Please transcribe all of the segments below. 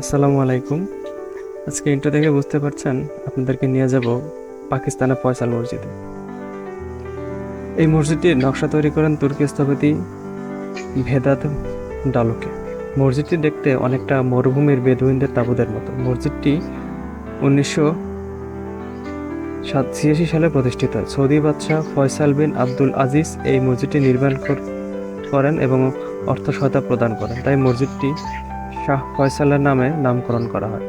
আসসালামু আলাইকুম। আজকে ইন্টার দেখে বুঝতে পারছেন আপনাদেরকে নিয়ে যাব পাকিস্তানের ফয়সাল মসজিদে। এই মসজিদটির নকশা তৈরি করেন তুর্কি স্থপতি ভেদাত ডালুকে। মসজিদটি দেখতে অনেকটা মরুভূমির বেদুইনদের তাবুদের মতো। মসজিদটি উনিশশো সাত ছিয়াশি সালে প্রতিষ্ঠিত। সৌদি বাদশাহ ফয়সাল বিন আব্দুল আজিজ এই মসজিদটি নির্মাণ করেন এবং অর্থ সহায়তা প্রদান করেন। তাই মসজিদটি শাহ ফয়সালের নামে নামকরণ করা হয়।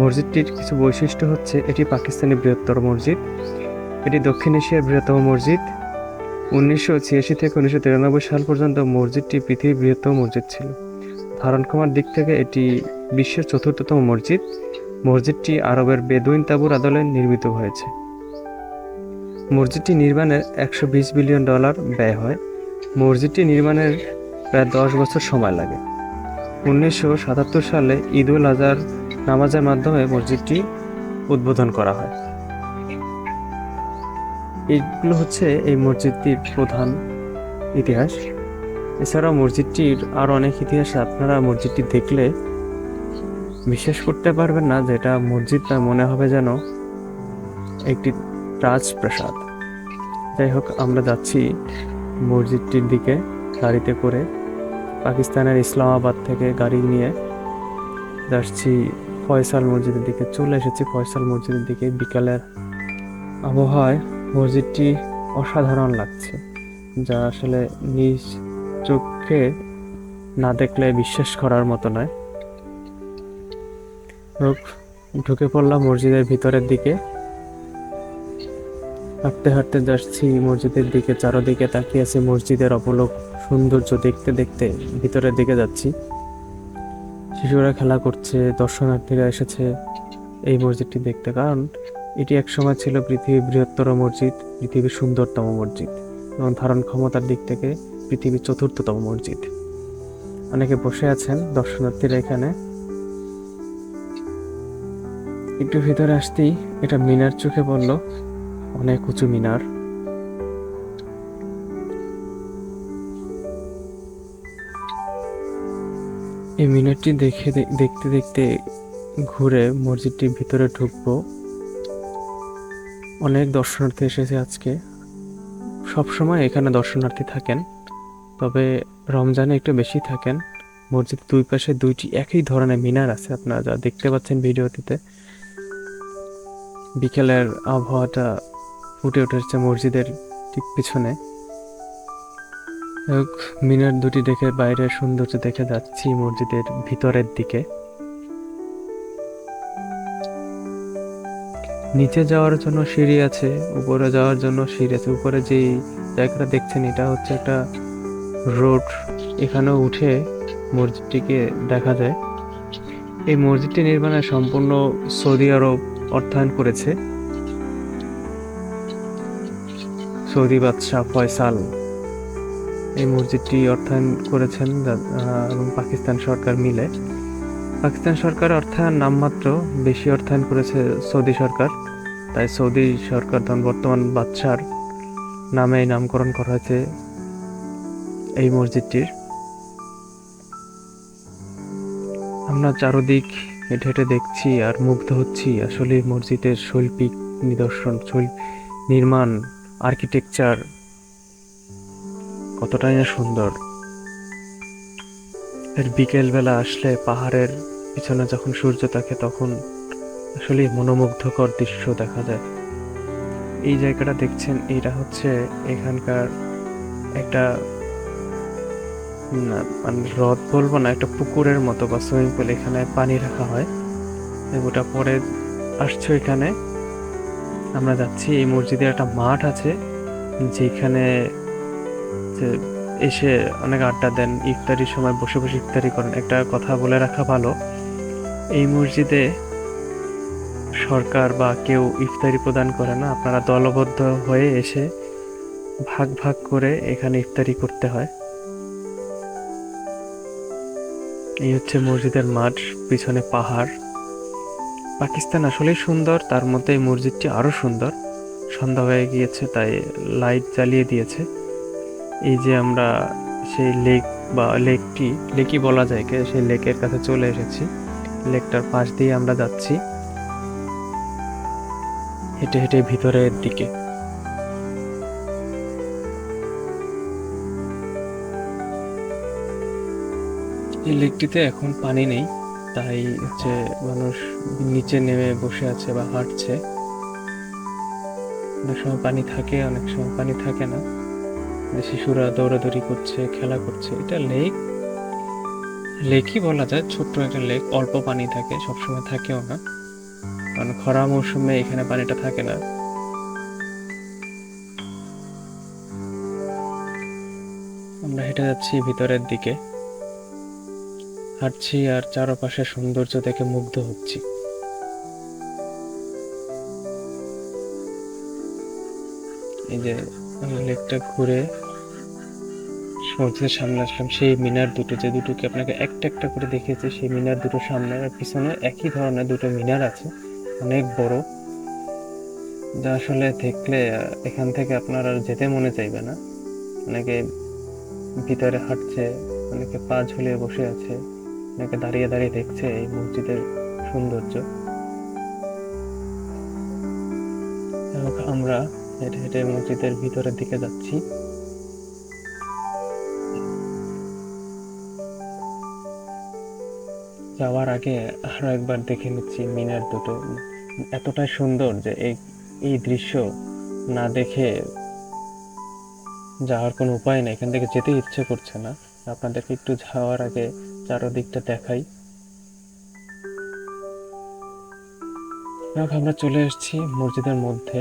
মসজিদটির কিছু বৈশিষ্ট্য হচ্ছে এটি পাকিস্তানি বৃহত্তর মসজিদ, এটি দক্ষিণ এশিয়ার বৃহত্তম মসজিদ। উনিশশো ছিয়াশি থেকে উনিশশো তিরানব্বই সাল পর্যন্ত মসজিদটি পৃথিবীর বৃহত্তম মসজিদ ছিল। ধারণ ক্ষমার দিক থেকে এটি বিশ্বের চতুর্থতম মসজিদ। মসজিদটি আরবের বেদুইন তাবুর আদলে নির্মিত হয়েছে। মসজিদটি নির্মাণে একশো বিশ বিলিয়ন ডলার ব্যয় হয়। মসজিদটি নির্মাণের প্রায় দশ বছর সময় লাগে। উনিশশো সাতাত্তর সালে ঈদ উল আজহার নামাজের মাধ্যমে মসজিদটি উদ্বোধন করা হয়। এইগুলো হচ্ছে এই মসজিদটির প্রধান ইতিহাস। এছাড়াও মসজিদটির আরও অনেক ইতিহাস আপনারা মসজিদটি দেখলে বিশ্বাস করতে পারবেন না যে এটা মসজিদ না, মনে হবে যেন একটি রাজপ্রাসাদ। যাই হোক, আমরা যাচ্ছি মসজিদটির দিকে গাড়িতে করে। পাকিস্তানের ইসলামাবাদ থেকে গাড়ি নিয়ে যাচ্ছি ফয়সাল মসজিদের দিকে। চলে এসেছি ফয়সাল মসজিদের দিকে। বিকালের আবহাওয়ায় মসজিদটি অসাধারণ লাগছে, যা আসলে নিজ চোখে না দেখলে বিশ্বাস করার মতো নয়। ঢুকে পড়লাম মসজিদের ভিতরের দিকে। হাঁটতে হাঁটতে যাচ্ছি মসজিদের দিকে, চারোদিকে তাকিয়ে আছে মসজিদের অপলোক সৌন্দর্য দেখতে দেখতে ভিতরের দিকে যাচ্ছি। শিশুরা খেলা করছে, দর্শনার্থীরা এসেছে এই মসজিদটি দেখতে। কারণ এটি একসময় ছিল পৃথিবীর বৃহত্তর মসজিদ, পৃথিবীর সুন্দরতম মসজিদ এবং ধারণ ক্ষমতার দিক থেকে পৃথিবীর চতুর্থতম মসজিদ। অনেকে বসে আছেন, দর্শনার্থীরা এখানে। একটু ভিতরে আসতেই এটা মিনার চোখে পড়ল, অনেক উঁচু মিনার। এই মিনারটি দেখে দেখতে দেখতে ঘুরে মসজিদটির ভিতরে ঢুকবো। অনেক দর্শনার্থী এসেছে আজকে। সব সময় এখানে দর্শনার্থী থাকেন, তবে রমজানে একটু বেশি থাকেন। মসজিদ দুই পাশে দুইটি একই ধরনের মিনার আছে আপনারা যা দেখতে পাচ্ছেন ভিডিওটিতে। বিকেলের আবহাওয়াটা ফুটে উঠেছে মসজিদের ঠিক পিছনে। মিনার দুটি দেখে বাইরের সৌন্দর্য দেখে যাচ্ছি মসজিদের ভিতরের দিকে। নিচে যাওয়ার জন্য সিঁড়ি আছে, উপরে যাওয়ার জন্য সিঁড়ি আছে। উপরে যে জায়গাটা দেখছেন, এটা হচ্ছে একটা রোড। এখানে উঠে মসজিদটিকে দেখা যায়। এই মসজিদটি নির্মাণে সম্পূর্ণ সৌদি আরব অর্থায়ন করেছে। সৌদি বাদশাহ ফয়সাল। এই মসজিদটি অর্থায়ন করেছেন এবং পাকিস্তান সরকার মিলে। পাকিস্তান সরকার অর্থায়ন নামমাত্র, বেশি অর্থায়ন করেছে সৌদি সরকার। তাই সৌদি সরকার তখন বর্তমান বাদশার নামে নামকরণ করা হয়েছে এই মসজিদটির। আমরা চারদিক হেঁটে হেঁটে দেখছি আর মুগ্ধ হচ্ছি। আসলে মসজিদের শৈল্পিক নিদর্শন শৈল নির্মাণ আর্কিটেকচার কতটাই না সুন্দর। এর বিকেলবেলা আসলে পাহাড়ের পিছনে যখন সূর্য থাকে তখন আসলে মনোমুগ্ধকর দৃশ্য দেখা যায়। এই জায়গাটা দেখছেন, এটা হচ্ছে এখানকার একটা মানে হ্রদ বলব না, একটা পুকুরের মতো বা সুইমিং পুল এখানে পানি রাখা হয়। ওটা পরে আসছে এখানে আমরা যাচ্ছি, এই মসজিদের একটা মাঠ আছে, যেখানে যে এসে অনেক আড্ডা দেন, ইফতারির সময় বসে বসে ইফতারি করেন। একটা কথা বলে রাখা ভালো, এই মসজিদে সরকার বা কেউ ইফতারি প্রদান করে না, আপনারা দলবদ্ধ হয়ে এসে ভাগ ভাগ করে এখানে ইফতারি করতে হয়। এই হচ্ছে মসজিদের মাঠ, পিছনে পাহাড়। পাকিস্তান আসলেই সুন্দর, তার মধ্যে এই মসজিদটি আরও সুন্দর। সন্ধ্যা হয়ে গিয়েছে, তাই লাইট জ্বালিয়ে দিয়েছে। এই যে আমরা সেই লেক বা লেকটি লেকই বলা যায় সেই লেকের কাছে চলে এসেছি। লেকটার পাশ দিয়ে আমরা যাচ্ছি। হেঁটে হেঁটে ভিতরের দিকে। এই লেকটিতে এখন পানি নেই, তাই হচ্ছে মানুষ নিচে নেমে বসে আছে বা হাঁটছে। অনেক সময় পানি থাকে, অনেক সময় পানি থাকে না। শিশুরা দৌড়াদৌড়ি করছে, খেলা করছে, এটা লেক। লেকই বলা যায়, ছোট্ট একটা লেক, অল্প পানি থাকে, সবসময় থাকেও না। কারণ খরা মৌসুমে এখানে পানিটা থাকে না। আমরা হেঁটে যাচ্ছি ভিতরের দিকে। হাঁটছি আর চারপাশে সৌন্দর্য দেখে মুগ্ধ হচ্ছি। এই যে লেকটা ঘুরে সমুদ্রের সামনে আসলাম। সেই মিনার দুটো যে দুটোকে আপনাকে একটা একটা করে দেখিয়েছে। সেই মিনার দুটো সামনে আর পিছনে একই ধরনের দুটো মিনার আছে। অনেক বড়। যা আসলে দেখলে এখান থেকে আপনার আর যেতে মনে চাইবে না। অনেকে ভিতরে হাঁটছে, অনেকে পা ঝুলিয়ে বসে আছে, অনেকে দাঁড়িয়ে দাঁড়িয়ে দেখছে এই মসজিদের সৌন্দর্য। আমরা হেঁটে হেঁটে মসজিদের ভিতরের দিকে যাচ্ছি। যাওয়ার আগে আরও একবার দেখে নিচ্ছি মিনার দুটো। এতটাই সুন্দর যে এই দৃশ্য না দেখে যাওয়ার কোনো উপায় নেই। এখান থেকে যেতে ইচ্ছে করছে না। আপনাদেরকে একটু যাওয়ার আগে চারদিকটা দেখাই। আমরা চলে এসেছি মসজিদের মধ্যে।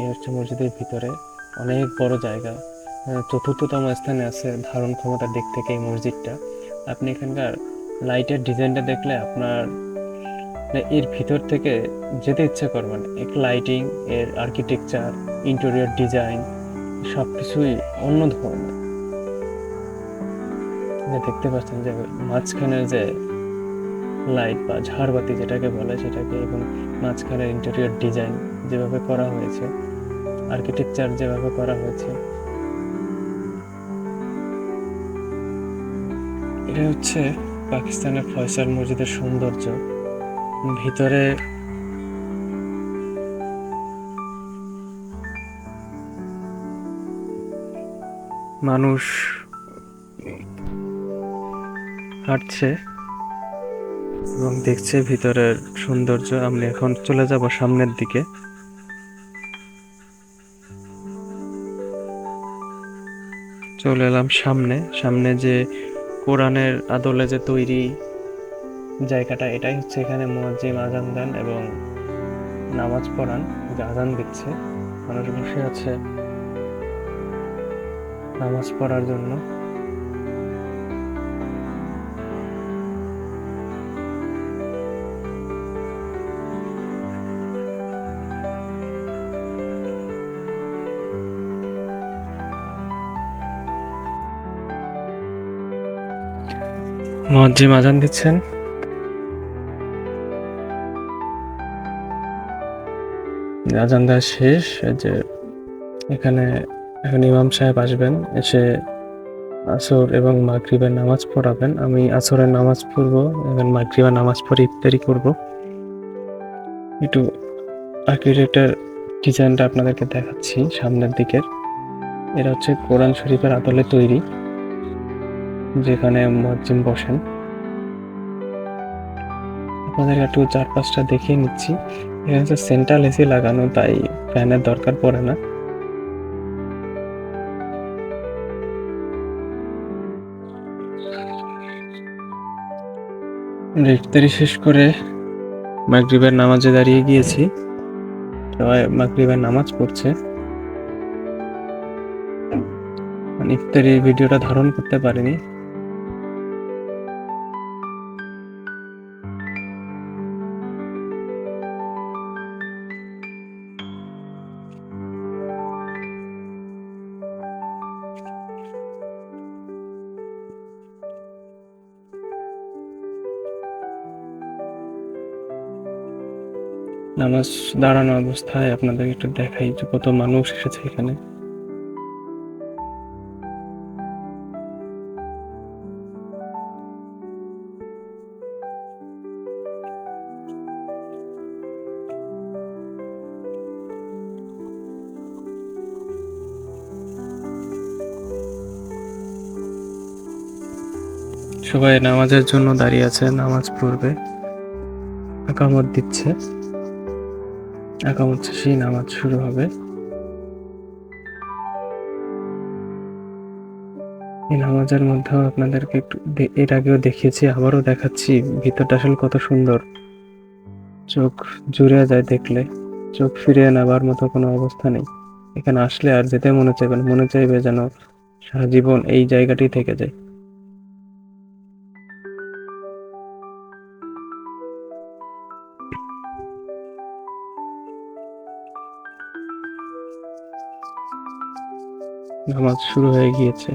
এই হচ্ছে মসজিদের ভিতরে অনেক বড় জায়গা। চতুর্থতম স্থানে আছে ধারণ ক্ষমতার দিক থেকে এই মসজিদটা। আপনি এখানকার লাইটের ডিজাইনটা দেখলে আপনার মানে এর ভিতর থেকে যেতে ইচ্ছে করবে না এক লাইটিং এর আর্কিটেকচার ইন্টেরিয়র ডিজাইন সব কিছুই অন্য ধরনের। দেখতে পাচ্ছেন যে মাঝখানের যে লাইট বা ঝাড়বাতি যেটাকে বলে, সেটাকে এবং মাঝখানের ইন্টেরিয়র ডিজাইন যেভাবে করা হয়েছে আর্কিটেকচার যেভাবে করা হয়েছে। এটা হচ্ছে পাকিস্তানের ফয়সাল মসজিদের সৌন্দর্য। ভিতরে মানুষ হাঁটছে এবং দেখছে ভিতরের সৌন্দর্য। আমরা এখন চলে যাব সামনের দিকে। চলে এলাম সামনে। সামনে যে কোরআনের আদলে যে তৈরি জায়গাটা, এটাই হচ্ছে এখানে মসজিদ আজান দেন এবং নামাজ পড়ান, যে আজান দিচ্ছে। মানুষ বসে আছে নামাজ পড়ার জন্য। মুয়াজ্জিম আজান দিচ্ছেন। আজান দেওয়া শেষ যে এখানে এখন ইমাম সাহেব আসবেন, এসে আসর এবং মাগরিবের নামাজ পড়াবেন। আমি আসরের নামাজ পড়ব, এবং মাগরিবের নামাজ পড়ে ইফতারি করব। একটু আর্কিটেক্টের ডিজাইনটা আপনাদেরকে দেখাচ্ছি, সামনের দিকের। এটা হচ্ছে কোরআন শরীফের আদলে তৈরি, যেখানে মজ্জিম বসেন। আপনাদের একটু চারপাশটা দেখিয়ে নিচ্ছি। এখানে হচ্ছে সেন্ট্রাল এসি লাগানো, তাই ফ্যানের দরকার পড়ে না। ইফতারি শেষ করে মাগরিবের নামাজে দাঁড়িয়ে গিয়েছি। সবাই মাগরিবের নামাজ পড়ছে। মানে ইফতারির ভিডিওটা ধারণ করতে পারিনি। নামাজ দাঁড়ানো অবস্থায় আপনাদের একটু দেখাই যে কত মানুষ এসেছে এখানে। সবাই নামাজের জন্য দাঁড়িয়ে আছে, নামাজ পড়বে, আকামত দিচ্ছে। আকামত শেষেই নামাজ শুরু হবে। এই নামাজের মধ্যেও আপনাদেরকে একটু এর আগেও দেখিয়েছি, আবারও দেখাচ্ছি, ভিতরটা আসলে কত সুন্দর। চোখ জুড়ে যায় দেখলে, চোখ ফিরিয়ে নেবার মতো কোনো অবস্থা নেই। এখানে আসলে আর যেতে মনে চাইবে না, মনে চাইবে যেন সারা জীবন এই জায়গাটি থেকে যায়। নামাজ শুরু হয়ে গিয়েছে।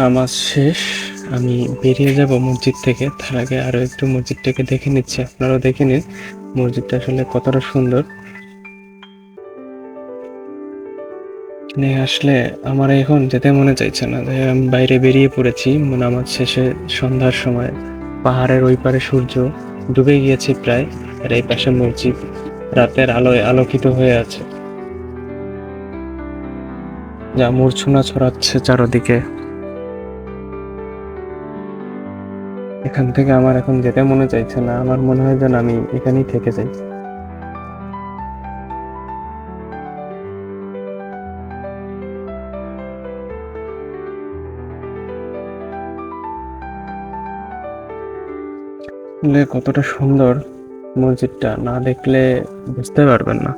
নামাজ শেষ, আমি বেরিয়ে যাব মসজিদ থেকে। তার আগে আরও একটু মসজিদটাকে দেখে নিচ্ছি, আপনারাও দেখে নিন মসজিদটা আসলে কতটা সুন্দর। আসলে আমার এখন যেতে মনে চাইছে না যে আমি বাইরে বেরিয়ে পড়েছি। নামাজ শেষে সন্ধ্যার সময় পাহাড়ের ওই পারে সূর্য ডুবে গিয়েছে প্রায়, আর এই পাশে মসজিদ রাতের আলোয় আলোকিত হয়ে আছে। যা মূর্ছনা ছড়াচ্ছে চারদিকে। এখান থেকে আমার এখন যেতে মনে চাইছে না। আমার মনে হয় যেন আমি এখানেই থেকে যাই। কতটা সুন্দর মসজিদটা, না দেখলে বুঝতে পারবেন না।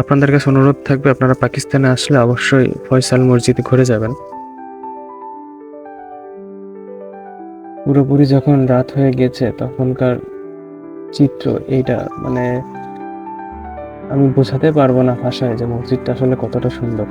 আপনাদের কাছে অনুরোধ থাকবে, আপনারা পাকিস্তানে আসলে অবশ্যই ফয়সাল মসজিদ ঘুরে যাবেন। পুরোপুরি যখন রাত হয়ে গেছে, তখনকার চিত্র এইটা মানে আমি বোঝাতে পারব না ভাষায় যে মসজিদটা আসলে কতটা সুন্দর।